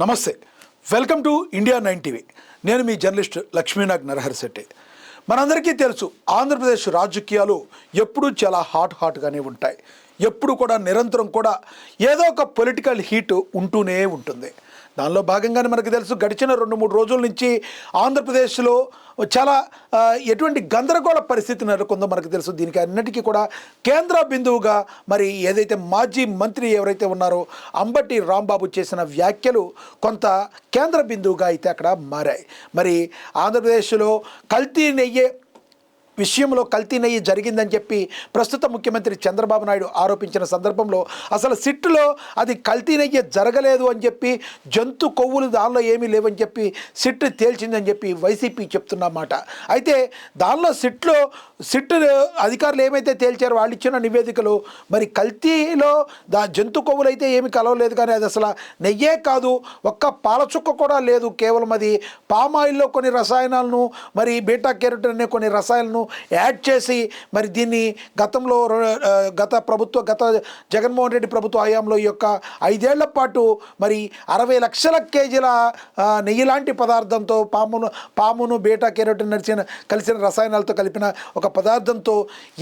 నమస్తే. Welcome to India nine TV. నేను మీ జర్నలిస్ట్ లక్ష్మీనాగ్ నరహర్ శెట్టి. మనందరికీ తెలుసు ఆంధ్రప్రదేశ్ రాజకీయాలు ఎప్పుడూ చాలా హాట్ హాట్గానే ఉంటాయి. ఎప్పుడు కూడా నిరంతరం కూడా ఏదో ఒక పొలిటికల్ హీట్ ఉంటూనే ఉంటుంది. దానిలో భాగంగానే మనకు తెలుసు గడిచిన రెండు మూడు రోజుల నుంచి ఆంధ్రప్రదేశ్లో చాలా ఎటువంటి గందరగోళ పరిస్థితి నెలకొందో మనకు తెలుసు. దీనికి అన్నిటికీ కూడా కేంద్ర బిందువుగా మరి ఏదైతే మాజీ మంత్రి ఎవరైతే ఉన్నారో అంబటి రాంబాబు చేసిన వ్యాఖ్యలు కొంత కేంద్ర బిందువుగా అయితే అక్కడ మారాయి. మరి ఆంధ్రప్రదేశ్లో కల్తీ నెయ్యే విషయంలో కల్తీ నెయ్యి జరిగిందని చెప్పి ప్రస్తుత ముఖ్యమంత్రి చంద్రబాబు నాయుడు ఆరోపించిన సందర్భంలో అసలు సిట్టులో అది కల్తీ నెయ్యి జరగలేదు అని చెప్పి జంతు కొవ్వులు దానిలో ఏమీ లేవని చెప్పి సిట్ తేల్చిందని చెప్పి వైసీపీ చెప్తున్న మాట. అయితే దానిలో సిట్లో సిట్ అధికారులు ఏమైతే తేల్చారో వాళ్ళు ఇచ్చిన నివేదికలు మరి కల్తీలో దా జంతు కొవ్వులు అయితే ఏమి కలవలేదు కానీ అది అసలు నెయ్యే కాదు ఒక్క పాలచుక్క కూడా లేదు కేవలం అది పామాయిల్లో కొన్ని రసాయనాలను మరి బీటా కెరటిన్ అనే కొన్ని రసాయనాలను యాడ్ చేసి మరి దీన్ని గతంలో గత ప్రభుత్వ గత జగన్మోహన్ రెడ్డి ప్రభుత్వ హయాంలో ఈ యొక్క ఐదేళ్ళ పాటు మరి అరవై లక్షల కేజీల నెయ్యి లాంటి పదార్థంతో పామును పామును బీటా కెరోటిన్ నడిచిన కలిసిన రసాయనాలతో కలిపిన ఒక పదార్థంతో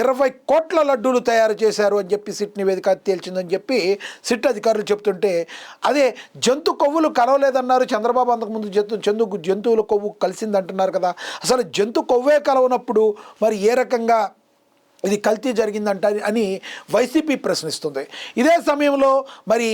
ఇరవై కోట్ల లడ్డూలు తయారు చేశారు అని చెప్పి సిట్ నివేదిక తేల్చిందని చెప్పి సిట్ అధికారులు చెప్తుంటే అదే జంతు కొవ్వులు కలవలేదన్నారు. చంద్రబాబు అంతకుముందు జంతు జంతు జంతువుల కొవ్వు కలిసింది అంటున్నారు కదా. అసలు జంతు కొవ్వే కలవనప్పుడు మరి ఏ రకంగా ఇది కల్తీ జరిగిందంట అని వైసీపీ ప్రశ్నిస్తుంది. ఇదే సమయంలో మరి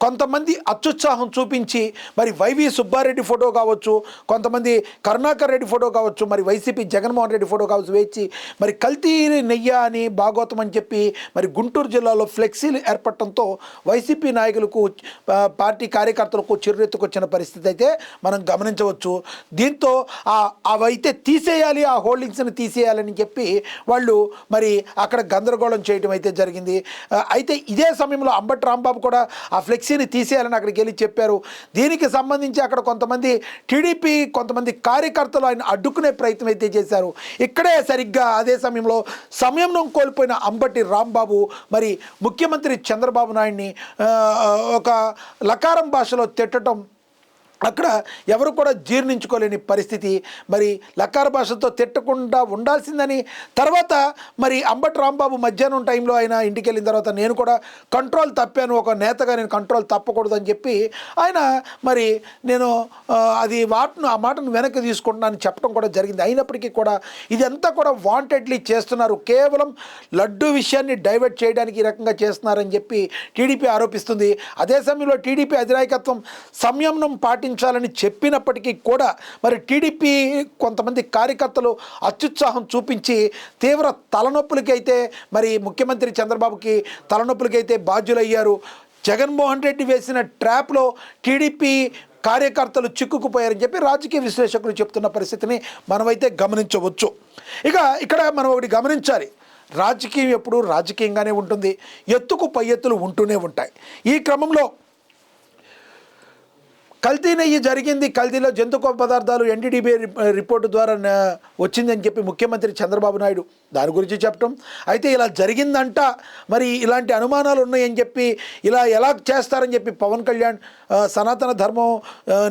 కొంతమంది అత్యుత్సాహం చూపించి మరి వైవి సుబ్బారెడ్డి ఫోటో కావచ్చు కొంతమంది కరుణాకర్ రెడ్డి ఫోటో కావచ్చు మరి వైసీపీ జగన్మోహన్ రెడ్డి ఫోటో కావచ్చు వేచి మరి కల్తీ నెయ్య అని భాగవతం అని చెప్పి మరి గుంటూరు జిల్లాలో ఫ్లెక్సీలు ఏర్పడటంతో వైసీపీ నాయకులకు పార్టీ కార్యకర్తలకు చిరురెత్తుకొచ్చిన పరిస్థితి అయితే మనం గమనించవచ్చు. దీంతో అవైతే తీసేయాలి ఆ హోల్డింగ్స్ని తీసేయాలని చెప్పి వాళ్ళు మరి అక్కడ గందరగోళం చేయడం అయితే జరిగింది. అయితే ఇదే సమయంలో అంబటి రాంబాబు కూడా ఆ ఫ్లెక్సీ ఫ్లెక్సీని తీసేయాలని అక్కడికి వెళ్ళి చెప్పారు. దీనికి సంబంధించి అక్కడ కొంతమంది టీడీపీ కొంతమంది కార్యకర్తలు ఆయన అడ్డుకునే ప్రయత్నం అయితే చేశారు. ఇక్కడే సరిగ్గా అదే సమయంలో సమయం కోల్పోయిన అంబటి రాంబాబు మరి ముఖ్యమంత్రి చంద్రబాబు నాయుడిని ఒక లకారం భాషలో తిట్టడం అక్కడ ఎవరు కూడా జీర్ణించుకోలేని పరిస్థితి. మరి లక్కార భాషతో తిట్టకుండా ఉండాల్సిందని తర్వాత మరి అంబటి రాంబాబు మధ్యాహ్నం టైంలో ఆయన ఇంటికి వెళ్ళిన తర్వాత నేను కూడా కంట్రోల్ తప్పాను ఒక నేతగా నేను కంట్రోల్ తప్పకూడదని చెప్పి ఆయన మరి నేను అది వాటను ఆ మాటను వెనక్కి తీసుకుంటున్నానని చెప్పడం కూడా జరిగింది. అయినప్పటికీ కూడా ఇదంతా కూడా వాంటెడ్లీ చేస్తున్నారు. కేవలం లడ్డు విషయాన్ని డైవర్ట్ చేయడానికి ఈ రకంగా చేస్తున్నారని చెప్పి టీడీపీ ఆరోపిస్తుంది. అదే సమయంలో టీడీపీ అధినాయకత్వం సంయమనం పాటించాలని చెప్పినప్పటికీ కూడా మరి టీడీపీ కొంతమంది కార్యకర్తలు అత్యుత్సాహం చూపించి తీవ్ర తలనొప్పులకైతే మరి ముఖ్యమంత్రి చంద్రబాబుకి తలనొప్పులకైతే బాధ్యులయ్యారు. జగన్మోహన్ రెడ్డి వేసిన ట్రాప్లో టీడీపీ కార్యకర్తలు చిక్కుకుపోయారని చెప్పి రాజకీయ విశ్లేషకులు చెప్తున్న పరిస్థితిని మనమైతే గమనించవచ్చు. ఇక ఇక్కడ మనం ఒకటి గమనించాలి. రాజకీయం ఎప్పుడు రాజకీయంగానే ఉంటుంది. ఎత్తుకు పై ఎత్తులు ఉంటూనే ఉంటాయి. ఈ క్రమంలో కల్తీ నెయ్యి జరిగింది. కల్తీలో జంతు పదార్థాలు ఎన్డీడీబీ రిపోర్టు ద్వారా వచ్చిందని చెప్పి ముఖ్యమంత్రి చంద్రబాబు నాయుడు దాని గురించి చెప్పటం. అయితే ఇలా జరిగిందంట. మరి ఇలాంటి అనుమానాలు ఉన్నాయని చెప్పి ఇలా ఎలా చేస్తారని చెప్పి పవన్ కళ్యాణ్ సనాతన ధర్మం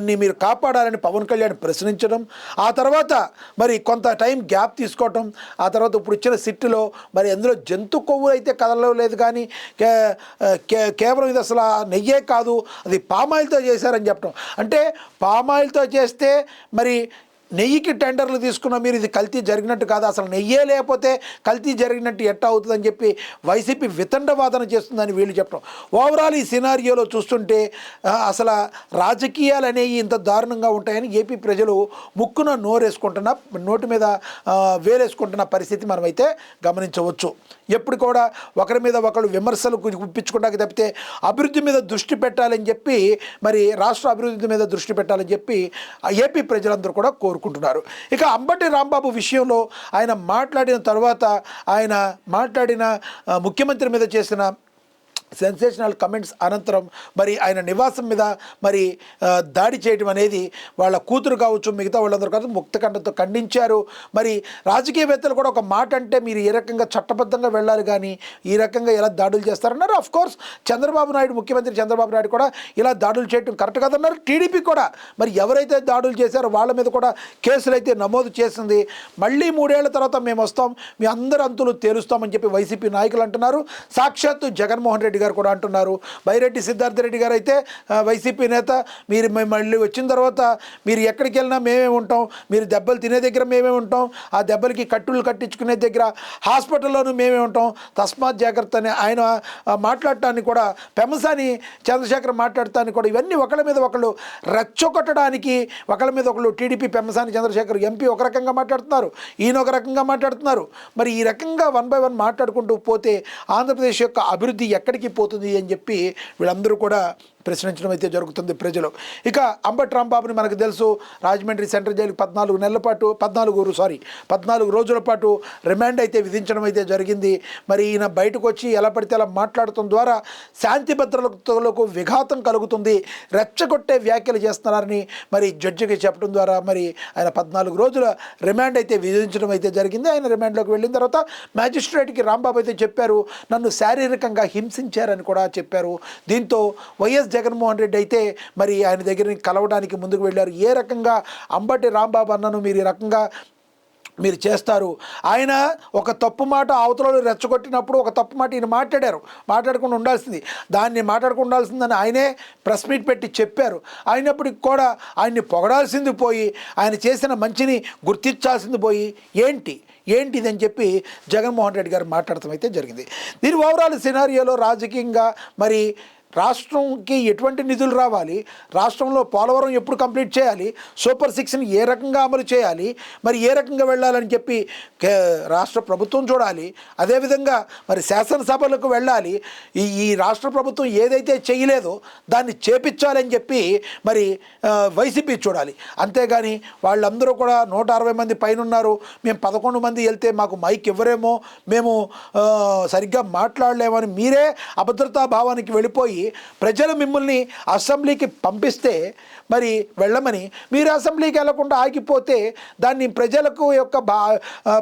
ని మీరు కాపాడాలని పవన్ కళ్యాణ్ ప్రశ్నించడం. ఆ తర్వాత మరి కొంత టైం గ్యాప్ తీసుకోవటం. ఆ తర్వాత ఇప్పుడు ఇచ్చిన సిట్టులో మరి అందులో జంతు కొవ్వు అయితే కదలలేదు కానీ కే కే- కేవలం ఇది అసలు ఆ నెయ్యే కాదు అది పామాయిల్తో చేశారని చెప్పడం అంటే పామాయిల్తో చేస్తే మరి నెయ్యికి టెండర్లు తీసుకున్న మీరు ఇది కల్తీ జరిగినట్టు కాదు. అసలు నెయ్యే లేకపోతే కల్తీ జరిగినట్టు ఎట్టా అవుతుందని చెప్పి వైసీపీ వితండవాదన చేస్తుందని వీళ్ళు చెప్పడం. ఓవరాల్ ఈ సినారియోలో చూస్తుంటే అసలు రాజకీయాలు అనేవి ఇంత దారుణంగా ఉంటాయని ఏపీ ప్రజలు ముక్కున నోరేసుకుంటున్న నోటి మీద వేలేసుకుంటున్న పరిస్థితి మనమైతే గమనించవచ్చు. ఎప్పుడు కూడా ఒకరి మీద ఒకరు విమర్శలు గుప్పించుకోవడానికి తప్పితే అభివృద్ధి మీద దృష్టి పెట్టాలని చెప్పి మరి రాష్ట్ర అభివృద్ధి మీద దృష్టి పెట్టాలని చెప్పి ఆ ఏపీ ప్రజలందరూ కూడా కోరు కోరుకుంటున్నారు. ఇక అంబటి రాంబాబు విషయంలో ఆయన మాట్లాడిన తర్వాత ఆయన మాట్లాడిన ముఖ్యమంత్రి మీద చేసిన సెన్సేషనల్ కమెంట్స్ అనంతరం మరి ఆయన నివాసం మీద మరి దాడి చేయడం అనేది వాళ్ళ కూతురు కావచ్చు మిగతా వాళ్ళందరూ కాదు ముక్తకంఠంతో ఖండించారు. మరి రాజకీయవేత్తలు కూడా ఒక మాట అంటే మీరు ఏ రకంగా చట్టబద్ధంగా వెళ్ళాలి కానీ ఈ రకంగా ఎలా దాడులు చేస్తారన్నారు. అఫ్ కోర్స్ చంద్రబాబు నాయుడు ముఖ్యమంత్రి చంద్రబాబు నాయుడు కూడా ఇలా దాడులు చేయడం కరెక్ట్ కాదన్నారు. టీడీపీ కూడా మరి ఎవరైతే దాడులు చేశారో వాళ్ళ మీద కూడా కేసులు అయితే నమోదు చేసింది. మళ్ళీ మూడేళ్ళ తర్వాత మేము వస్తాం మీ అందరి అంతులు తేలుస్తామని చెప్పి వైసీపీ నాయకులు అంటున్నారు. సాక్షాత్తు జగన్మోహన్ రెడ్డి గారు కూడా అంటున్నారు. బైరెడ్డి సిద్ధార్థ రెడ్డి గారు అయితే వైసీపీ నేత మీరు మేము మళ్ళీ వచ్చిన తర్వాత మీరు ఎక్కడికి వెళ్ళినా మేమే ఉంటాం. మీరు దెబ్బలు తినే దగ్గర మేమే ఉంటాం. ఆ దెబ్బలకి కట్టులు కట్టించుకునే దగ్గర హాస్పిటల్లోనూ మేమే ఉంటాం. తస్మాత్ జాగ్రత్త అని ఆయన మాట్లాడటాన్ని కూడా పెమసాని చంద్రశేఖర్ మాట్లాడటాన్ని కూడా ఇవన్నీ ఒకళ్ళ మీద ఒకళ్ళు రెచ్చగొట్టడానికి ఒకళ్ళ మీద ఒకళ్ళు టీడీపీ పెమసాని చంద్రశేఖర్ ఎంపీ ఒక రకంగా మాట్లాడుతున్నారు. ఈయన ఒక రకంగా మాట్లాడుతున్నారు. మరి ఈ రకంగా వన్ బై వన్ మాట్లాడుకుంటూ పోతే ఆంధ్రప్రదేశ్ యొక్క అభివృద్ధి ఎక్కడికి పోతుంది అని చెప్పి వీళ్ళందరూ కూడా ప్రశ్నించడం అయితే జరుగుతుంది ప్రజలు. ఇక అంబటి రాంబాబుని మనకు తెలుసు రాజమండ్రి సెంట్రల్ జైలు పద్నాలుగు నెలల పాటు పద్నాలుగు సారీ పద్నాలుగు రోజుల పాటు రిమాండ్ అయితే విధించడం అయితే జరిగింది. మరి ఈయన బయటకు వచ్చి ఎలా పడితే అలా మాట్లాడటం ద్వారా శాంతి భద్రతలకు విఘాతం కలుగుతుంది రెచ్చగొట్టే వ్యాఖ్యలు చేస్తున్నారని మరి జడ్జికి చెప్పడం ద్వారా మరి ఆయన పద్నాలుగు రోజుల రిమాండ్ అయితే విధించడం అయితే జరిగింది. ఆయన రిమాండ్లోకి వెళ్ళిన తర్వాత మ్యాజిస్ట్రేట్కి రాంబాబు అయితే చెప్పారు నన్ను శారీరకంగా హింసించారని కూడా చెప్పారు. దీంతో వైఎస్ జగన్మోహన్ రెడ్డి అయితే మరి ఆయన దగ్గర కలవడానికి ముందుకు వెళ్ళారు. ఏ రకంగా అంబటి రాంబాబు అన్నను మీరు ఈ రకంగా మీరు చేస్తారు? ఆయన ఒక తప్పు మాట అవతలలో రెచ్చగొట్టినప్పుడు ఒక తప్పు మాట ఈయన మాట్లాడారు. మాట్లాడకుండా ఉండాల్సింది. దాన్ని మాట్లాడకుండా ఉండాల్సిందని ఆయనే ప్రెస్ మీట్ పెట్టి చెప్పారు. అయినప్పటికి కూడా ఆయన్ని పొగడాల్సింది పోయి ఆయన చేసిన మంచిని గుర్తించాల్సింది పోయి ఏంటి? ఏంటిదని చెప్పి జగన్మోహన్ రెడ్డి గారు మాట్లాడటం అయితే జరిగింది. దీని ఓవరాల్ సినారియోలో రాజకీయంగా మరి రాష్ట్రంకి ఎటువంటి నిధులు రావాలి? రాష్ట్రంలో పోలవరం ఎప్పుడు కంప్లీట్ చేయాలి? సూపర్ సిక్స్ని ఏ రకంగా అమలు చేయాలి? మరి ఏ రకంగా వెళ్ళాలని చెప్పి కే- రాష్ట్ర ప్రభుత్వం చూడాలి. అదేవిధంగా మరి శాసనసభలకు వెళ్ళాలి. ఈ ఈ రాష్ట్ర ప్రభుత్వం ఏదైతే చేయలేదో దాన్ని చేపించాలని చెప్పి మరి వైసీపీ చూడాలి. అంతేగాని వాళ్ళందరూ కూడా నూట అరవై మంది పైన ఉన్నారు మేము పదకొండు మంది వెళ్తే మాకు మైక్ ఇవ్వరేమో. మేము సరిగ్గా మాట్లాడలేమని మీరే అభద్రతా భావానికి వెళ్ళిపోయి ప్రజలు మిమ్మల్ని అసెంబ్లీకి పంపిస్తే మరి వెళ్ళమని. మీరు అసెంబ్లీకి వెళ్ళకుండా ఆగిపోతే దాన్ని ప్రజలకు యొక్క భా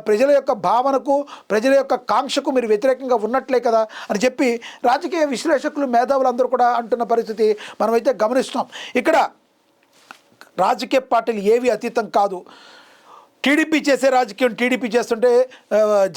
ప్రజల యొక్క భావనకు ప్రజల యొక్క కాంక్షకు మీరు వ్యతిరేకంగా ఉన్నట్లే కదా అని చెప్పి రాజకీయ విశ్లేషకులు మేధావులు అందరూ కూడా అంటున్న పరిస్థితి మనమైతే గమనిస్తాం ఇక్కడ రాజకీయ పార్టీలు ఏవి అతీతం కాదు. టీడీపీ చేసే రాజకీయం టీడీపీ చేస్తుంటే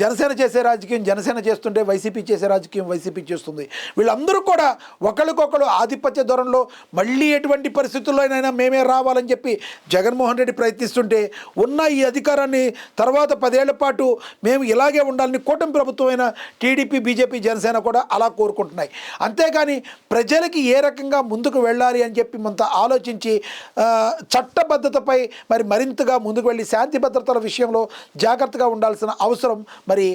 జనసేన చేసే రాజకీయం జనసేన చేస్తుంటే వైసీపీ చేసే రాజకీయం వైసీపీ చేస్తుంది. వీళ్ళందరూ కూడా ఒకరికొకరు ఆధిపత్య ధోరణిలో మళ్ళీ ఎటువంటి పరిస్థితుల్లోనైనా మేమే రావాలని చెప్పి జగన్మోహన్ రెడ్డి ప్రయత్నిస్తుంటే ఉన్న ఈ అధికారాన్ని తర్వాత పదేళ్ళ పాటు మేము ఇలాగే ఉండాలని కూటమి ప్రభుత్వమైన టీడీపీ బీజేపీ జనసేన కూడా అలా కోరుకుంటున్నాయి. అంతేకాని ప్రజలకి ఏ రకంగా ముందుకు వెళ్ళాలి అని చెప్పి మనతో ఆలోచించి చట్టబద్ధతపై మరి మరింతగా ముందుకు వెళ్ళి శాంతి భద్రతల విషయంలో జాగ్రత్తగా ఉండాల్సిన అవసరం మరి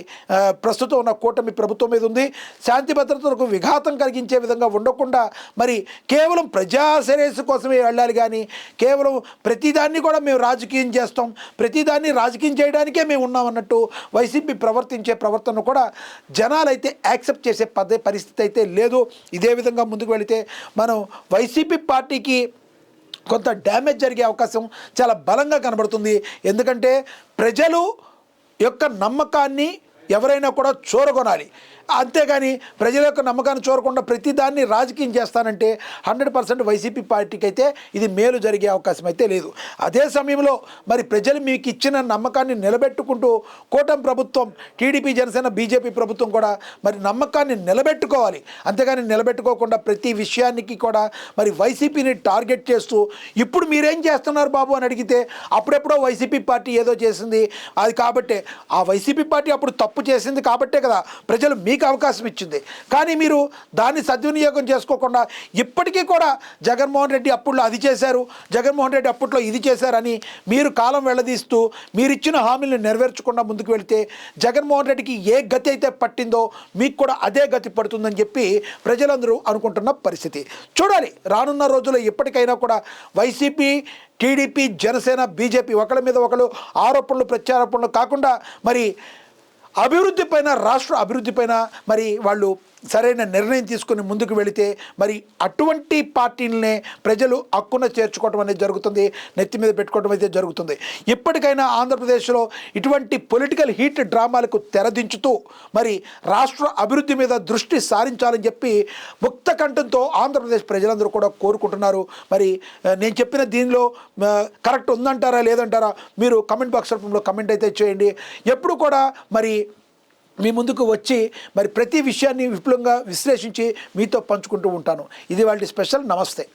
ప్రస్తుతం ఉన్న కూటమి ప్రభుత్వం మీద ఉంది. శాంతి భద్రతలకు విఘాతం కలిగించే విధంగా ఉండకుండా మరి కేవలం ప్రజా శ్రేయస్సు కోసమే వెళ్ళాలి కానీ కేవలం ప్రతిదాన్ని కూడా మేము రాజకీయం చేస్తాం. ప్రతిదాన్ని రాజకీయం చేయడానికే మేము ఉన్నామన్నట్టు వైసీపీ ప్రవర్తించే ప్రవర్తన కూడా జనాలైతే యాక్సెప్ట్ చేసే పదే పరిస్థితి అయితే లేదు. ఇదే విధంగా ముందుకు వెళితే మనం వైసీపీ పార్టీకి కొంత డ్యామేజ్ జరిగే అవకాశం చాలా బలంగా కనబడుతుంది. ఎందుకంటే ప్రజలు యొక్క నమ్మకాన్ని ఎవరైనా కూడా చూరగొనాలి. అంతేగాని ప్రజల యొక్క నమ్మకాన్ని చూరకుండా ప్రతిదాన్ని రాజకీయం చేస్తానంటే హండ్రెడ్ పర్సెంట్ వైసీపీ పార్టీకి అయితే ఇది మేలు జరిగే అవకాశం అయితే లేదు. అదే సమయంలో మరి ప్రజలు మీకు ఇచ్చిన నమ్మకాన్ని నిలబెట్టుకుంటూ కూటమి ప్రభుత్వం టీడీపీ జనసేన బీజేపీ ప్రభుత్వం కూడా మరి నమ్మకాన్ని నిలబెట్టుకోవాలి. అంతేగాని నిలబెట్టుకోకుండా ప్రతి విషయానికి కూడా మరి వైసీపీని టార్గెట్ చేస్తూ ఇప్పుడు మీరేం చేస్తున్నారు బాబు అని అడిగితే అప్పుడెప్పుడో వైసీపీ పార్టీ ఏదో చేసింది. అది కాబట్టే ఆ వైసీపీ పార్టీ అప్పుడు తప్పు తప్పు చేసింది కాబట్టే కదా ప్రజలు మీకు అవకాశం ఇచ్చింది. కానీ మీరు దాన్ని సద్వినియోగం చేసుకోకుండా ఇప్పటికీ కూడా జగన్మోహన్ రెడ్డి అప్పుల్లో అది చేశారు జగన్మోహన్ రెడ్డి అప్పట్లో ఇది చేశారని మీరు కాలం వెళ్ళదీస్తూ మీరు ఇచ్చిన హామీలను నెరవేర్చకుండా ముందుకు వెళితే జగన్మోహన్ రెడ్డికి ఏ గతి అయితే పట్టిందో మీకు కూడా అదే గతి పడుతుందని చెప్పి ప్రజలందరూ అనుకుంటున్న పరిస్థితి. చూడాలి రానున్న రోజుల్లో ఎప్పటికైనా కూడా వైసీపీ టీడీపీ జనసేన బీజేపీ ఒకళ్ళ మీద ఒకళ్ళు ఆరోపణలు ప్రత్యారోపణలు కాకుండా మరి అభివృద్ధి పైన రాష్ట్ర అభివృద్ధి పైన మరి వాళ్ళు సరైన నిర్ణయం తీసుకుని ముందుకు వెళితే మరి అటువంటి పార్టీలనే ప్రజలు హక్కున చేర్చుకోవడం అనేది జరుగుతుంది నెత్తి మీద పెట్టుకోవడం అయితే జరుగుతుంది. ఇప్పటికైనా ఆంధ్రప్రదేశ్లో ఇటువంటి పొలిటికల్ హీట్ డ్రామాలకు తెరదించుతూ మరి రాష్ట్ర అభివృద్ధి మీద దృష్టి సారించాలని చెప్పి ముక్త కంఠంతో ఆంధ్రప్రదేశ్ ప్రజలందరూ కూడా కోరుకుంటున్నారు. మరి నేను చెప్పిన దీనిలో కరెక్ట్ ఉందంటారా లేదంటారా మీరు కమెంట్ బాక్స్ రూపంలో కమెంట్ అయితే చేయండి. ఎప్పుడు కూడా మరి మీ ముందుకు వచ్చి మరి ప్రతి విషయాన్ని విపులంగా విశ్లేషించి మీతో పంచుకుంటూ ఉంటాను. ఇది వాళ్ళ స్పెషల్ నమస్తే.